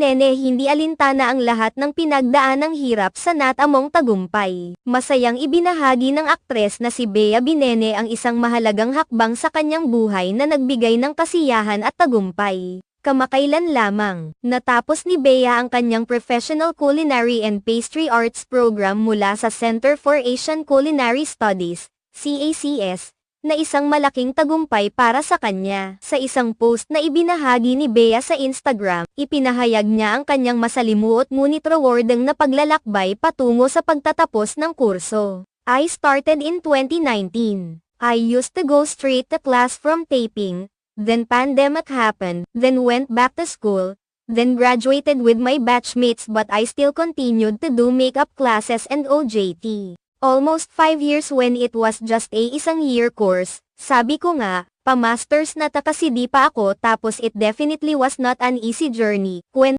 Binene hindi alintana ang lahat ng pinagdaan ng hirap sa natamong tagumpay. Masayang ibinahagi ng aktres na si Bea Binene ang isang mahalagang hakbang sa kanyang buhay na nagbigay ng kasiyahan at tagumpay. Kamakailan lamang, natapos ni Bea ang kanyang Professional Culinary and Pastry Arts program mula sa Center for Asian Culinary Studies, CACS, na isang malaking tagumpay para sa kanya. Sa isang post na ibinahagi ni Bea sa Instagram, ipinahayag niya ang kanyang masalimuot ngunit rewarding na paglalakbay patungo sa pagtatapos ng kurso. I started in 2019. I used to go straight to class from taping, then pandemic happened, then went back to school, then graduated with my batchmates but I still continued to do makeup classes and OJT. Almost 5 years when it was just a isang year course, sabi ko nga, pa-masters na ta di pa ako tapos it definitely was not an easy journey, kwento